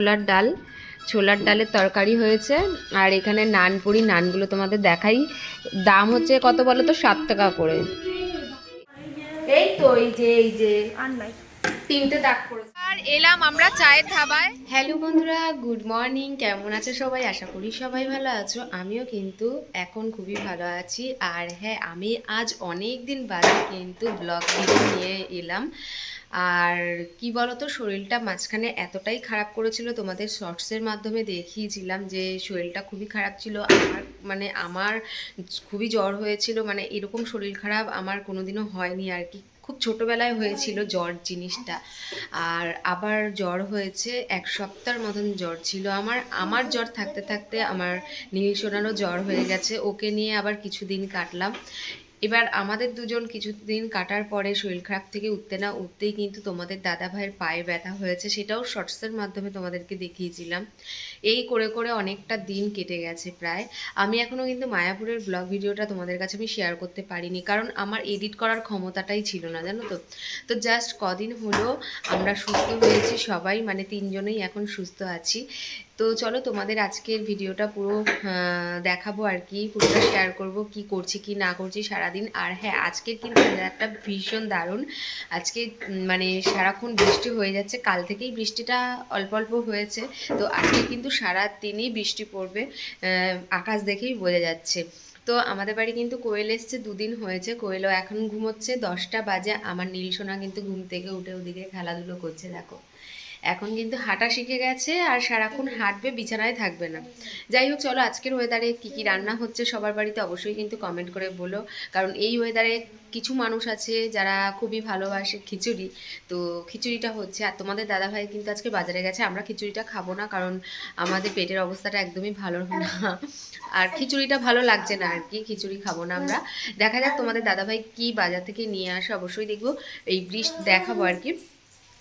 ছোলার ডাল। ছোলার ডালের তরকারি হয়েছে। আর এখানে নান পুরি নানগুলো তোমাদের দেখাই। দাম হচ্ছে কত বলো তো? সাত টাকা করে। এই তো, এই যে এই যে। তিনটে দাগ আর এলাম আমরা চায়ের ধাবায়। হ্যালো বন্ধুরা, গুড মর্নিং। কেমন আছো সবাই? আশা করি সবাই ভালো আছো। আমিও কিন্তু এখন খুবই ভালো আছি। আর হ্যাঁ আমি আজ অনেক দিন বাদে কিন্তু ব্লগ নিয়ে এলাম। আর কি বলতো, শরীরটা মাঝখানে এতটাই খারাপ করেছিল, তোমাদের শর্টসের মাধ্যমে দেখিয়েছিলাম যে শরীরটা খুবই খারাপ ছিল। আমার মানে আমার খুবই জ্বর হয়েছিল মানে এরকম শরীর খারাপ আমার কোনোদিনও হয়নি আর কি। খুব ছোটোবেলায় হয়েছিল জ্বর জিনিসটা। আর আবার জ্বর হয়েছে, এক সপ্তাহের মতন জ্বর ছিল আমার। আমার জ্বর থাকতে থাকতে আমার নীল সোনারও জ্বর হয়ে গেছে, ওকে নিয়ে আবার কিছুদিন কাটলাম। এবার আমাদের দুজন কিছুদিন কাটার পরে শরীর খারাপ থেকে উঠতে না উঠতেই কিন্তু তোমাদের দাদা ভাইয়ের পায়ে ব্যথা হয়েছে, সেটাও শর্টসের মাধ্যমে তোমাদেরকে দেখিয়েছিলাম। এই করে করে অনেকটা দিন কেটে গেছে প্রায়। আমি এখনও কিন্তু মায়াপুরের ব্লগ ভিডিওটা তোমাদের কাছে আমি শেয়ার করতে পারিনি, কারণ আমার এডিট করার ক্ষমতাটাই ছিল না, জানো তো? তো জাস্ট কদিন হলো আমরা সুস্থ হয়েছি, সবাই মানে তিনজনেই এখন সুস্থ আছি। তো চলো তোমাদের আজকের ভিডিওটা পুরো দেখাবো আর কি, পুরোটা শেয়ার করব কি করছি, কি না করছি সারাদিন। আর হ্যাঁ আজকের কিন্তু একটা ভীষণ দারুণ। আজকে মানে সারাক্ষণ বৃষ্টি হয়ে যাচ্ছে, কাল থেকেই বৃষ্টিটা অল্প অল্প হয়েছে। তো আজকে কিন্তু সারা দিনই বৃষ্টি পড়বে আকাশ দেখেই বোঝা যাচ্ছে। তো আমাদের বাড়ি কিন্তু কোয়েল এসছে, দুদিন হয়েছে, কোয়েলও এখন ঘুমোচ্ছে, দশটা বাজে, আমার নীল সোনা কিন্তু ঘুম থেকে উঠে ওদিকে খেলাধুলো করছে, দেখো। এখন কিন্তু হাঁটা শিখে গেছে আর সারাক্ষণ হাঁটবে, বিছানায় থাকবে না। যাই হোক, চলো আজকের ওয়েদারে কী কী রান্না হচ্ছে সবার বাড়িতে অবশ্যই কিন্তু কমেন্ট করে বলো। কারণ এই ওয়েদারে কিছু মানুষ আছে যারা খুবই ভালোবাসে খিচুড়ি। তো খিচুড়িটা হচ্ছে, আর তোমাদের দাদাভাই কিন্তু আজকে বাজারে গেছে, আমরা খিচুড়িটা খাব না কারণ আমাদের পেটের অবস্থাটা একদমই ভালো না। আর খিচুড়িটা ভালো লাগছে না আর কি, খিচুড়ি খাব না আমরা। দেখা যাক তোমাদের দাদাভাই কি বাজার থেকে নিয়ে আসে, অবশ্যই দেখব। এই বৃষ্টি দেখাবো আর কি।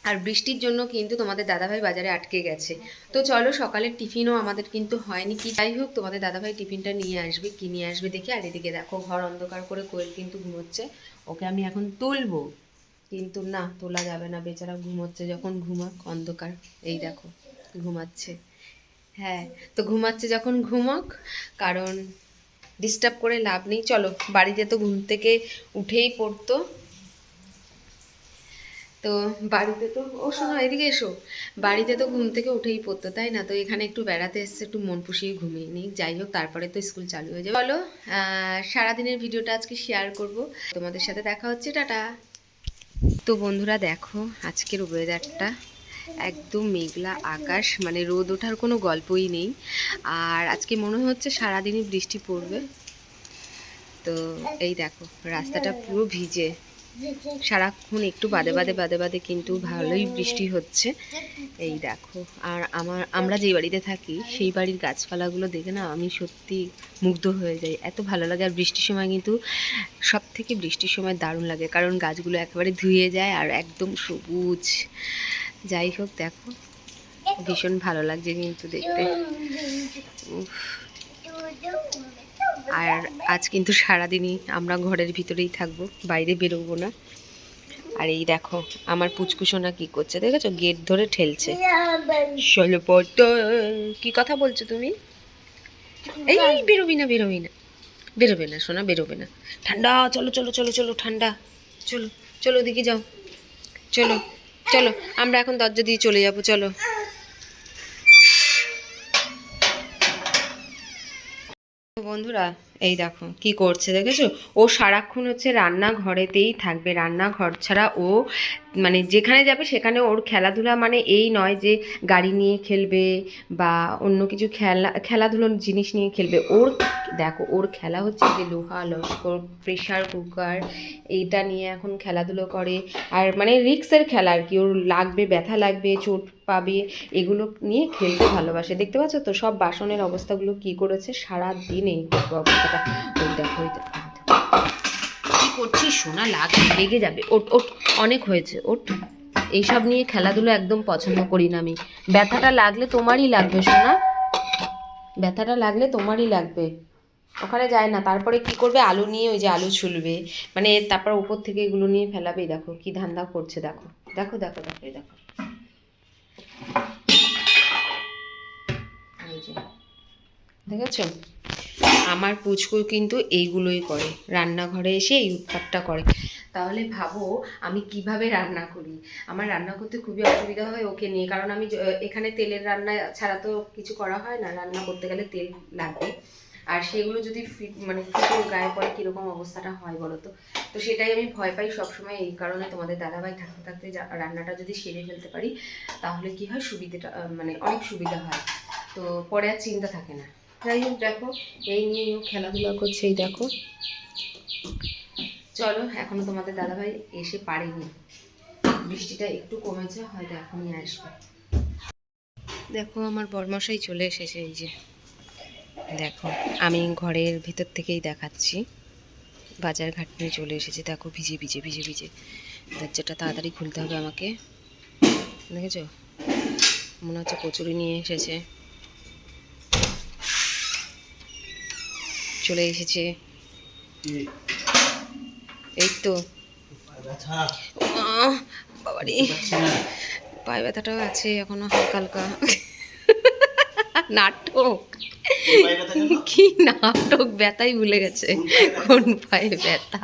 আর বৃষ্টির জন্য কিন্তু তোমাদের দাদাভাই বাজারে আটকে গেছে। তো চলো সকালের টিফিনও আমাদের কিন্তু হয়নি কি। যাই হোক, তোমাদের দাদাভাই টিফিনটা নিয়ে আসবে, কি নিয়ে আসবে দেখি। আর এদিকে দেখো, ঘর অন্ধকার করে কোয়েল কিন্তু ঘুমোচ্ছে। ওকে আমি এখন তুলবো। কিন্তু না, তোলা যাবে না, বেচারা ঘুমোচ্ছে যখন ঘুমাক, অন্ধকার। এই দেখো, ঘুমাচ্ছে। হ্যাঁ তো ঘুমাচ্ছে যখন ঘুমাক, কারণ ডিস্টার্ব করে লাভ নেই। চলো, বাড়িতে তো ঘুম থেকে উঠেই পড়তো। তো বাড়িতে তো ও শোনো এদিকে এসো। বাড়িতে তো ঘুম থেকে উঠেই পড়তো তাই না? তো এখানে একটু বেড়াতে এসছে একটু মন পুষিয়ে ঘুমিয়ে নিই। যাই হোক তারপরে তো স্কুল চালু হয়ে যাবে। বলো সারাদিনের ভিডিওটা আজকে শেয়ার করব। তোমাদের সাথে দেখা হচ্ছে টাটা। তো বন্ধুরা দেখো আজকের ওয়েদারটা একদম মেঘলা আকাশ মানে রোদ ওঠার কোনো গল্পই নেই। আর আজকে মনে হচ্ছে সারাদিনই বৃষ্টি পড়বে। তো এই দেখো রাস্তাটা পুরো ভিজে। সারাক্ষণ একটু বাদে বাদে বাদে বাদে কিন্তু ভালোই বৃষ্টি হচ্ছে। এই দেখো আর আমার আমরা যেই বাড়িতে থাকি সেই বাড়ির গাছপালাগুলো দেখে না আমি সত্যি মুগ্ধ হয়ে যাই। এত ভালো লাগে আর বৃষ্টির সময় কিন্তু সব থেকে বৃষ্টির সময় দারুণ লাগে কারণ গাছগুলো একেবারে ধুয়ে যায় আর একদম সবুজ। যাই হোক দেখো ভীষণ ভালো লাগছে কিন্তু দেখতে। উফ, আর আজ কিন্তু সারাদিনই আমরা ঘরের ভিতরেই থাকব বাইরে বেরোবো না। আর এই দেখো আমার পুচকুসোনা কি করছে দেখেছ? গেট ধরে ঠেলছে। কি কথা বলছো তুমি? এই এই, বেরোবি না বেরোবি না। বেরোবে না সোনা বেরোবে না। ঠান্ডা চলো চলো চলো চলো ঠান্ডা। চলো চলো ওদিকে যাও। চলো চলো আমরা এখন দরজা দিয়ে চলে যাব চলো। বন্ধুরা, এই দেখো, কি করছে দেখেছ? ও সারাক্ষণ হচ্ছে রান্নাঘরেতেই থাকবে। রান্নাঘর ছাড়া ও মানে যেখানে যাবে সেখানে ওর খেলাধুলা মানে এই নয় যে গাড়ি নিয়ে খেলবে বা অন্য কিছু খেলা, খেলাধুলোর জিনিস নিয়ে খেলবে। ওর, দেখো, ওর খেলা হচ্ছে যে লোহা, লস্কর প্রেশার কুকার, এইটা নিয়ে এখন খেলাধুলো করে। আর মানে রিক্সের খেলা আর কি, ওর লাগবে, ব্যথা লাগবে, চোট পাবে, এগুলো নিয়ে খেলতে ভালোবাসে। দেখতে পাচ্ছ তো সব বাসনের অবস্থাগুলো কি করেছে? সারা দিন এই অবস্থাটা। ওই দেখো করছিস সোনা লাগ, লেগে যাবে। ওট ওট, অনেক হয়েছে। ওট, এইসব নিয়ে খেলাধুলো একদম পছন্দ করি না আমি। ব্যথাটা লাগলে তোমারই লাগবে, সোনা। ব্যথাটা লাগলে তোমারই লাগবে। ওখানে যায় না। তারপরে কি করবে? আলু নিয়ে ওই যে আলু ছুলবে। মানে তারপর উপর থেকে এগুলো নিয়ে ফেলাবে। দেখো, কি ধান্দা করছে, দেখো। দেখো দেখো দেখো দেখো। দেখেছ? আমার পুচকু কিন্তু এইগুলোই করে। রান্নাঘরে এসে এই উৎপাতটা করে। তাহলে ভাবো, আমি কীভাবে রান্না করি? আমার রান্না করতে খুবই অসুবিধা হয় ওকে নিয়ে। কারণ আমি, এখানে তেলের রান্না ছাড়া তো কিছু করা হয় না। রান্না করতে গেলে তেল লাগবে। আর সেগুলো যদি মানে ফুটো গায়ে পড়ে, কীরকম অবস্থাটা হয় বলো তো? তো সেটাই আমি ভয় পাই সবসময়, এই কারণে তোমাদের দাদাভাই থাকতে থাকতে রান্নাটা যদি সেরে ফেলতে পারি, তাহলে কি হয় সুবিধাটা মানে অনেক সুবিধা হয়। তো পরে আর চিন্তা থাকে না। যাই হোক, দেখো, এই নিয়ে খেলাধুলা করছে, এই দেখো। চলো, এখনও তোমাদের দাদাভাই এসে পারেনি। বৃষ্টিটা একটু কমেছে, হয়তো এখনই আসবে। দেখো, আমার বরমশাই চলে এসেছে, এই যে। দেখো আমি ঘরের ভিতর থেকেই দেখাচ্ছি। বাজার ঘাট নিয়ে চলে এসেছি। দেখো ভিজে ভিজে ভিজে ভিজে। দরজাটা তাড়াতাড়ি খুলতে হবে আমাকে। দেখেছ? মনে হচ্ছে কচুরি নিয়ে এসেছে। চলে এসেছে। এই তো। বাবারে। পায়ে ব্যথাটাও আছে এখনও হালকা হালকা। নাটক। কি নাটক ব্যথাই ভুলে গেছে। কোন পায়ে ব্যথা?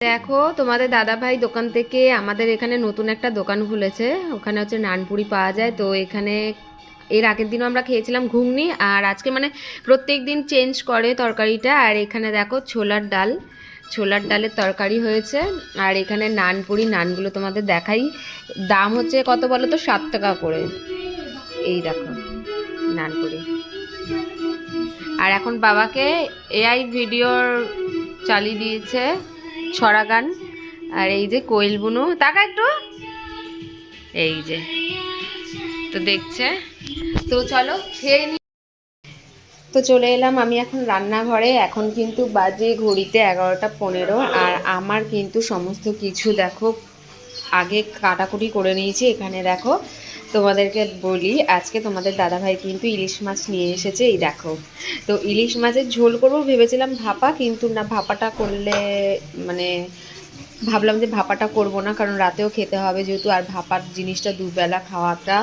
দেখো, তোমাদের দাদা ভাই দোকান থেকে আমাদের এখানে নতুন একটা দোকান খুলেছে। ওখানে হচ্ছে নানপুরি পাওয়া যায়। তো এখানে এর আগের দিনও আমরা খেয়েছিলাম ঘুগনি আর আজকে মানে প্রত্যেক দিন চেঞ্জ করে তরকারিটা। আর এখানে দেখো, ছোলার ডাল। ছোলার ডালের তরকারি হয়েছে। আর এখানে নানপুরি নানগুলো তোমাদের দেখাই। দাম হচ্ছে কত বলো তো? সাত টাকা করে। এই দেখো, নানপুরি। আর এখন বাবাকে এআই ভিডিওর চালিয়ে দিয়েছে ছড়া গান আর এই যে কোয়েল বুনু। তাকা একটু। এই যে। তো দেখছে। তো চলো খেয়ে নি তো চলে এলাম আমি এখন রান্নাঘরে। এখন কিন্তু বাজে ঘড়িতে এগারোটা পনেরো। আর আমার কিন্তু সমস্ত কিছু দেখো, আগে কাটাকুটি করে নিয়েছি। এখানে দেখো তোমাদেরকে বলি, আজকে তোমাদের দাদাভাই কিন্তু ইলিশ মাছ নিয়ে এসেছে, এই দেখো। তো ইলিশ মাছের ঝোল করব ভেবেছিলাম ভাপা, কিন্তু না, ভাপাটা করলে মানে ভাবলাম যে ভাপাটা করব না, কারণ রাতেও খেতে হবে যেহেতু, আর ভাপার জিনিসটা দুবেলা খাওয়াটা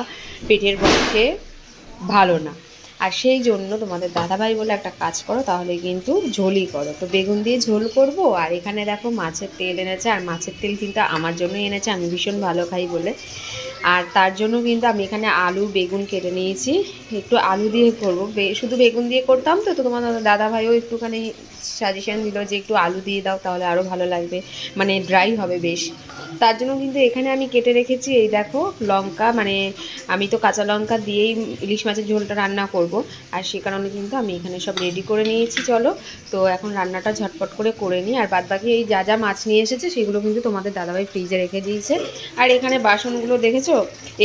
পেটের পক্ষে ভালো না। আর সেই জন্য তোমাদের দাদাভাই বলে একটা কাজ করো, তাহলে কিন্তু ঝোলই করো। তো বেগুন দিয়ে ঝোল করব, আর এখানে দেখো মাছের তেল এনেছে, আর মাছের তেল কিন্তু আমার জন্যই এনেছে, আমি ভীষণ ভালো খাই বলে। আর তার জন্য কিন্তু আমি এখানে আলু, বেগুন কেটে নিয়েছি। একটু আলু দিয়ে করব। শুধু বেগুন দিয়ে করতাম তো তো তোমার দাদা ভাইও একটুখানি সাজেশান দিল যে একটু আলু দিয়ে দাও, তাহলে আরও ভালো লাগবে। মানে ড্রাই হবে বেশ। তার জন্য কিন্তু এখানে আমি কেটে রেখেছি, এই দেখো, লঙ্কা মানে আমি তো কাঁচা লঙ্কা দিয়েই ইলিশ মাছের ঝোলটা রান্না করব। আর সে কারণে কিন্তু আমি এখানে সব রেডি করে নিয়েছি, চলো। তো এখন রান্নাটা ঝটপট করে করে নিই। আর বাদ বাকি এই যা যা মাছ নিয়ে এসেছে, সেগুলো কিন্তু তোমাদের দাদাভাই ফ্রিজে রেখে দিয়েছে। আর এখানে বাসনগুলো দেখেছ?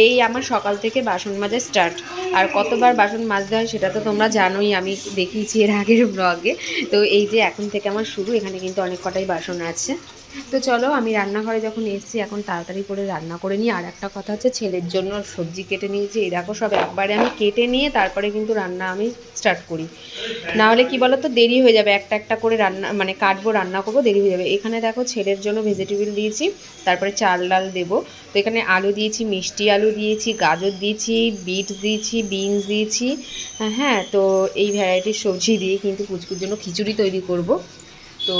এই আমার সকাল থেকে বাসন মাজা স্টার্ট আর কতবার বাসন মাজতে হয় সেটা তো তোমরা জানোই, আমি দেখিয়েছি এর আগের ব্লগে তো এই যে এখন থেকে আমার শুরু, এখানে কিন্তু অনেক কটাই বাসন আছে। তো চলো, আমি রান্নাঘরে যখন এসেছি, এখন তাড়াতাড়ি করে রান্না করে নিই। আর একটা কথা হচ্ছে, ছেলের জন্য সবজি কেটে নিয়েছি। এই দেখো, সব একবারে আমি কেটে নিয়ে তারপরে কিন্তু রান্না আমি স্টার্ট করি। না হলে কি বলো তো দেরি হয়ে যাবে। একটা একটা করে রান্না মানে কাটবো, রান্না করব, দেরি হয়ে যাবে। এখানে দেখো, ছেলের জন্য ভেজিটেবিল দিয়েছি, তারপরে চাল ডাল দেবো। তো এখানে আলু দিয়েছি, মিষ্টি আলু দিয়েছি, গাজর দিয়েছি বিট দিয়েছি, বিনস দিয়েছি। হ্যাঁ তো এই ভ্যারাইটির সবজি দিয়ে কিন্তু পুচকুর জন্য খিচুড়ি তৈরি করব। তো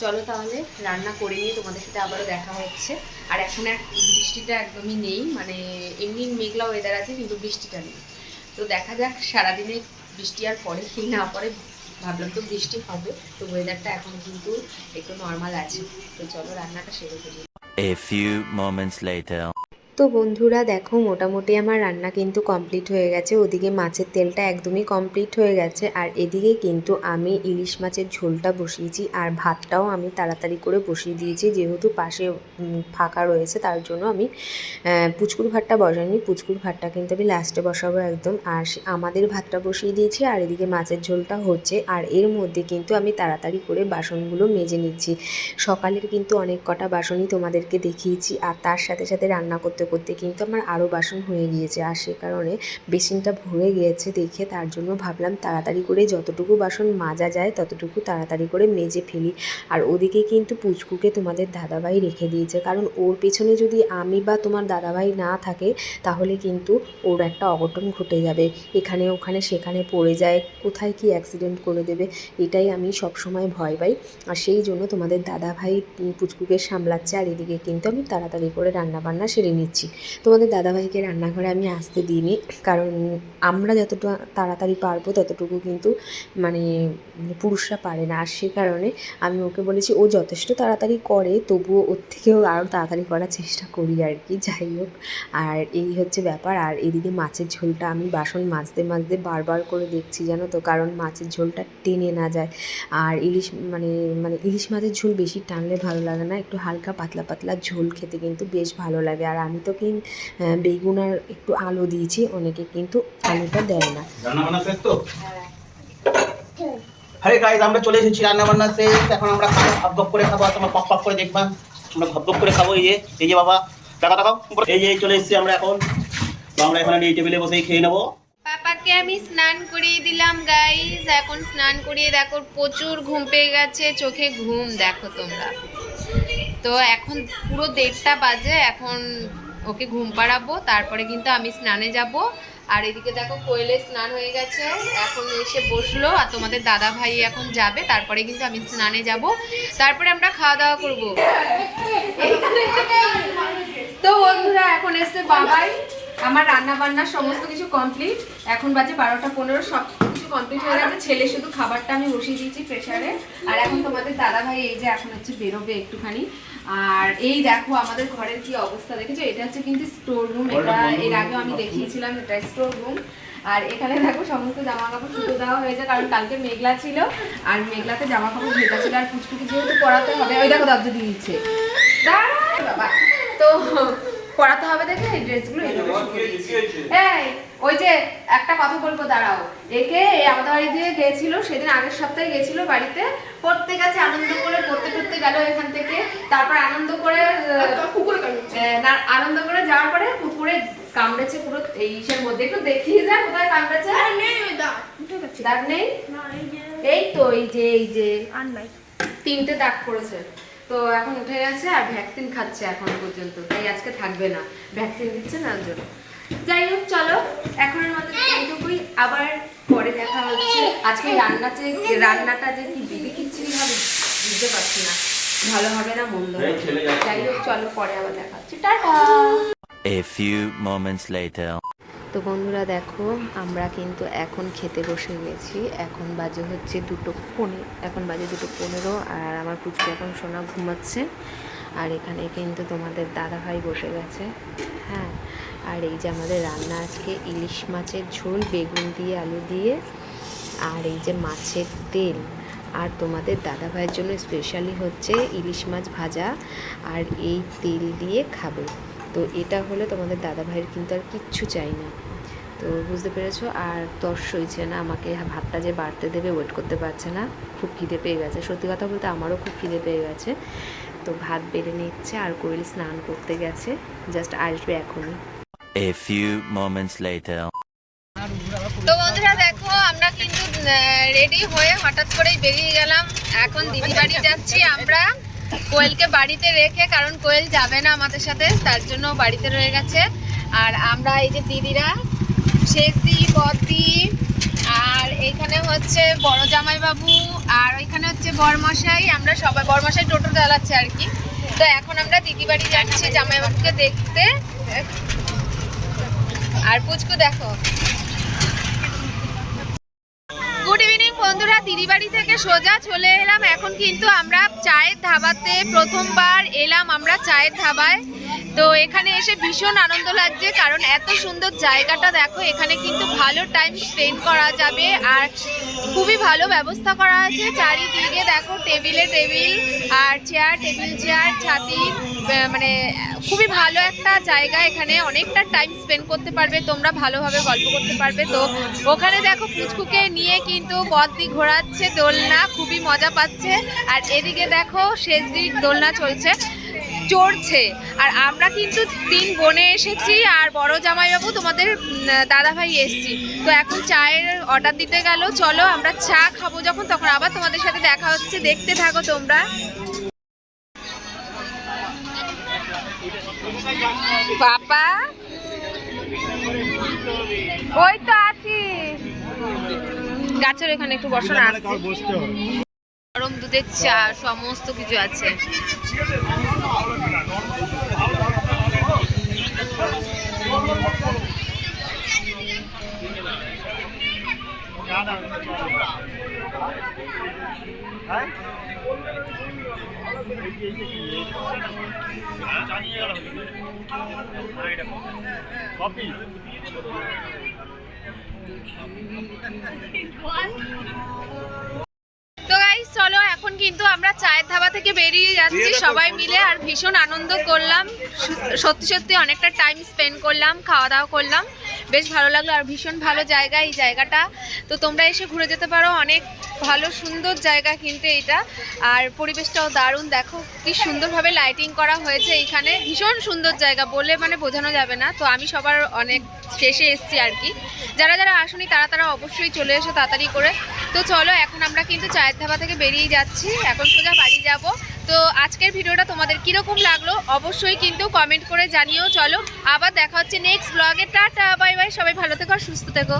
চলো তাহলে রান্না করে নিয়ে তোমাদের সাথে আবারও দেখা হচ্ছে। আর এখন এক বৃষ্টিটা একদমই নেই মানে এমনি মেঘলা ওয়েদার আছে, কিন্তু বৃষ্টিটা নেই। তো দেখা যাক, সারাদিনে বৃষ্টি আর পরে কি না পরে ভাবলাম তো বৃষ্টি হবে, তো ওয়েদারটা এখন কিন্তু একটু নর্মাল আছে। তো চলো রান্নাটা সেরে ফেলি। A few moments later. তো বন্ধুরা দেখো, মোটামুটি আমার রান্না কিন্তু কমপ্লিট হয়ে গেছে। ওদিকে মাছের তেলটা একদমই কমপ্লিট হয়ে গেছে। আর এদিকে কিন্তু আমি ইলিশ মাছের ঝোলটা বসিয়েছি আর ভাতটাও আমি তাড়াতাড়ি করে বসিয়ে দিয়েছি। যেহেতু পাশে ফাঁকা রয়েছে, তার জন্য আমি পুচকুর ভাতটা বসাইনি। পুচকুর ভাতটা কিন্তু আমি লাস্টে বসাবো একদম। আর আমাদের ভাতটা বসিয়ে দিয়েছি আর এদিকে মাছের ঝোলটা হচ্ছে। আর এর মধ্যে কিন্তু আমি তাড়াতাড়ি করে বাসনগুলো মেজে নিচ্ছি। সকালের কিন্তু অনেক কটা বাসনই তোমাদেরকে দেখিয়েছি। আর তার সাথে সাথে রান্না করতে করতে কিন্তু আমার আরও বাসন হয়ে গিয়েছে। আর সে কারণে বেসিনটা ভরে গিয়েছে দেখে তার জন্য ভাবলাম তাড়াতাড়ি করে যতটুকু বাসন মাজা যায় ততটুকু তাড়াতাড়ি করে মেজে ফেলি। আর ওদিকে কিন্তু পুচকুকে তোমাদের দাদাভাই রেখে দিয়েছে। কারণ ওর পেছনে যদি আমি বা তোমার দাদাভাই না থাকে তাহলে কিন্তু ওর একটা অঘটন ঘটে যাবে। এখানে, ওখানে, সেখানে পড়ে যায়। কোথায় কি অ্যাক্সিডেন্ট করে দেবে? এটাই আমি সবসময় ভয় পাই। আর সেই জন্য তোমাদের দাদাভাই পুচকুকে সামলাচ্ছে। আর এদিকে কিন্তু আমি তাড়াতাড়ি করে রান্না বান্না সেরে নিচ্ছি। তোমাদের দাদাভাইকে রান্নাঘরে আমি আসতে দিইনি। কারণ আমরা যতটা তাড়াতাড়ি পারব ততটুকু কিন্তু মানে পুরুষরা পারে না। আর সে কারণে আমি ওকে বলেছি, ও যথেষ্ট তাড়াতাড়ি করে, তবুও ওর থেকেও আরও তাড়াতাড়ি করার চেষ্টা করি আর কি। যাই হোক, আর এই হচ্ছে ব্যাপার। আর এদিকে মাছের ঝোলটা আমি বাসন মাজতে মাজতে বারবার করে দেখছি, জানো তো? কারণ মাছের ঝোলটা টেনে না যায়। আর ইলিশ মানে মানে ইলিশ মাছের ঝোল বেশি টানলে ভালো লাগে না। একটু হালকা পাতলা পাতলা ঝোল খেতে কিন্তু বেশ ভালো লাগে। আর আমি তো কিন আহ, বেগুন আর একটু আলু দিয়েছি অনেকে কিন্তু আলুটা দেয় না। হ্যাঁ। গাইজ আমরা চলে এসেছি রান্না বান্না শেষ। এখন আমরা খাব ভাব ভাব করে খাব আর তোমরা পক পক করে দেখবা। আমরা ভাব ভাব করে খাব এই যে এই যে বাবা টাকা টাকা এই যে চলে এসেছি আমরা এখন। আমরা এখন এই টেবিলে বসেই খেয়ে নেব। পাপাকে আমি স্নান করিয়ে দিলাম গাইজ এখন স্নান করিয়ে দেখো প্রচুর ঘুম পেয়ে গেছে চোখে ঘুম দেখো তোমরা। তো এখন পুরো দেড়টা বাজে এখন ওকে ঘুম পাড়াবো, তারপরে কিন্তু আমি স্নানে যাব। আর এদিকে দেখো কোয়েলের স্নান হয়ে গেছে, এখন এসে বসল, আর তোমাদের দাদা ভাই এখন যাবে, তারপরে কিন্তু আমি স্নানে যাব। তারপরে আমরা খাওয়া দাওয়া করব। তো বন্ধুরা, এখন এসছে বাবাই। আমার রান্না বান্না সমস্ত কিছু কমপ্লিট। এখন বাজে বারোটা পনেরো সব কিছু কমপ্লিট হয়ে গেছে। ছেলে শুধু খাবারটা আমি বসিয়ে দিয়েছি প্রেশারে। আর এখন তোমাদের দাদা ভাই এই যে এখন হচ্ছে বেরোবে একটুখানি। আর এই দেখো আমাদের ঘরের কি অবস্থা দেখেছ? এটা হচ্ছে কিন্তু স্টোর রুম এটা এর আগে আমি দেখিয়েছিলাম এটা স্টোর রুম আর এখানে দেখো সমস্ত জামা কাপড় শুধু দেওয়া হয়েছে কারণ কালকে মেঘলা ছিল আর মেঘলাতে জামা কাপড় ভেজা ছিল আর ফুচকুকে যেহেতু পড়াতে হবে ওই দেখো দরজা দিয়ে দিচ্ছে। বাবা। তো পড়াতে হবে দেখে এই ড্রেসগুলো এই ওই যে একটা কথা বলব দাঁড়াও। একে এই আমাদের বাড়ি দিয়ে গেছিল সেদিন আগের সপ্তাহে গেছিল বাড়িতে। পড়তে গেছে আনন্দ করে পড়তে পড়তে গেল এখান থেকে। তারপর আনন্দ করে কুকুরে না আনন্দ করে যাওয়ার পরে কুকুরে কামড়েছে পুরো এই ইসের মধ্যে। একটু দেখিয়ে যা কোথায় কামড়েছে। দাগ নেই? এই তো এই যে এই যে। তিনটে দাগ পড়েছে। তো এখন উঠে গেছে আর ভ্যাকসিন খাচ্ছে এখন পর্যন্ত তাই আজকে থাকবে না। ভ্যাকসিন দিচ্ছে না জন্য। যাই হোক চলো এখনের মতো এইটুকুই। আবার পরে দেখা হচ্ছে। আজকে রান্না যে রান্নাটা যে কি বিধি খিচড়ি হবে বুঝতে পারছি না। ভালো হবে না মন্দ। যাই হোক চলো পরে আবার দেখা হচ্ছে। Tata. A few moments later. তো বন্ধুরা দেখো, আমরা কিন্তু এখন খেতে বসে গেছি। এখন বাজে হচ্ছে দুটো পনেরো এখন বাজে দুটো পনেরো আর আমার পুচকু এখন সোনা ঘুমাচ্ছে। আর এখানে কিন্তু তোমাদের দাদা ভাই বসে গেছে। হ্যাঁ আর এই যে আমাদের রান্না আজকে ইলিশ মাছের ঝোল, বেগুন দিয়ে, আলু দিয়ে, আর এই যে মাছের তেল। আর তোমাদের দাদা ভাইয়ের জন্য স্পেশালি হচ্ছে ইলিশ মাছ ভাজা। আর এই তেল দিয়ে খাবে। তো এটা হলে তোমাদের দাদা ভাইয়ের কিন্তু আর কিচ্ছু চাই না। তো বুঝতে পেরেছ? আর তর সইছে না আমাকে ভাতটা যে বাড়তে দেবে ওয়েট করতে পারছে না। খুব খিদে পেয়ে গেছে। সত্যি কথা বলতে আমারও খুব খিদে পেয়ে গেছে। তো ভাত বেড়ে নিচ্ছে আর কোয়েল স্নান করতে গেছে। জাস্ট আসবে এখনই। A few moments later. তো বন্ধুরা দেখো আমরা কিন্তু রেডি হয়ে হঠাৎ করেই বেরিয়ে গেলাম। এখন দিদি বাড়ি যাচ্ছি আমরা। কোয়েলকে বাড়িতে রেখে, কারণ কোয়েল যাবে না আমাদের সাথে, তার জন্য বাড়িতে রয়ে গেছে। আর আমরা এই যে দিদিরা, শেষদি বদি আর এইখানে হচ্ছে বড় জামাইবাবু, আর ওইখানে হচ্ছে বরমশাই। আমরা সবাই, বরমশাই টোটো চালাচ্ছে আর কি। তো এখন আমরা দিদি বাড়ি যাচ্ছি জামাইবাবুকে দেখতে। আর পুচকু দেখো। বন্ধুরা দিদিবাড়ি থেকে সোজা চলে এলাম। এখন কিন্তু আমরা চায়ের ধাবাতে প্রথমবার এলাম আমরা চায়ের ধাবায়। তো এখানে এসে ভীষণ আনন্দ লাগছে কারণ এত সুন্দর জায়গাটা দেখো এখানে কিন্তু ভালো টাইম স্পেন্ড করা যাবে আর খুবই ভালো ব্যবস্থা করা আছে। চারিদিকে দেখো টেবিলে টেবিল আর চেয়ার টেবিল চেয়ার ছাতি আহ, মানে খুবই ভালো একটা জায়গা এখানে। অনেকটা টাইম স্পেন্ড করতে পারবে, তোমরা ভালোভাবে গল্প করতে পারবে। তো ওখানে দেখো পুচকুকে নিয়ে কিন্তু বদ্দি ঘোরাচ্ছে, দোলনা, খুবই মজা পাচ্ছে। আর এদিকে দেখো শেষদির দোলনা চলছে, চড়ছে। আর আমরা কিন্তু তিন বোনে এসেছি, আর বড় জামাইবাবু তোমাদের দাদা ভাই এসছি। তো এখন চায়ের অর্ডার দিতে গেল। চলো আমরা চা খাব যখন, তখন আবার তোমাদের সাথে দেখা হচ্ছে। দেখতে থাকো তোমরা। বাবা? ওই তো আছি। গাছের এখানে একটু বসানো আছে। গরম দুধের চা সমস্ত কিছু আছে। তো গাইস চলো এখন কিন্তু আমরা চায়ের ধাবা থেকে বেরিয়ে যাচ্ছি। সবাই মিলে আর ভীষণ আনন্দ করলাম। সত্যি সত্যি অনেকটা টাইম স্পেন্ড করলাম খাওয়া দাওয়া করলাম। বেশ ভালো লাগল আর ভীষণ ভালো জায়গা এই জায়গাটা। তো তোমরা এসে ঘুরে যেতে পারো, অনেক ভালো সুন্দর জায়গা কিন্তু এটা আর পরিবেশটাও দারুণ, দেখো কি সুন্দরভাবে লাইটিং করা হয়েছে এইখানে। ভীষণ সুন্দর জায়গা বলে মানে বোঝানো যাবে না। তো আমি সবার অনেক শেষে এসছি আর কি। যারা যারা আসুনি তারা তারা অবশ্যই চলে এসো তাড়াতাড়ি করে। তো চলো, এখন আমরা কিন্তু চায়ের ধাবা থেকে বেরিয়ে যাচ্ছি। এখন সোজা বাড়ি যাব। তো আজকের ভিডিওটা তোমাদের কীরকম লাগল অবশ্যই কিন্তু কমেন্ট করে জানিও। চলো, আবার দেখা হচ্ছে নেক্সট ব্লগে টাটা বাই বাই সবাই ভালো থেকো সুস্থ থেকো।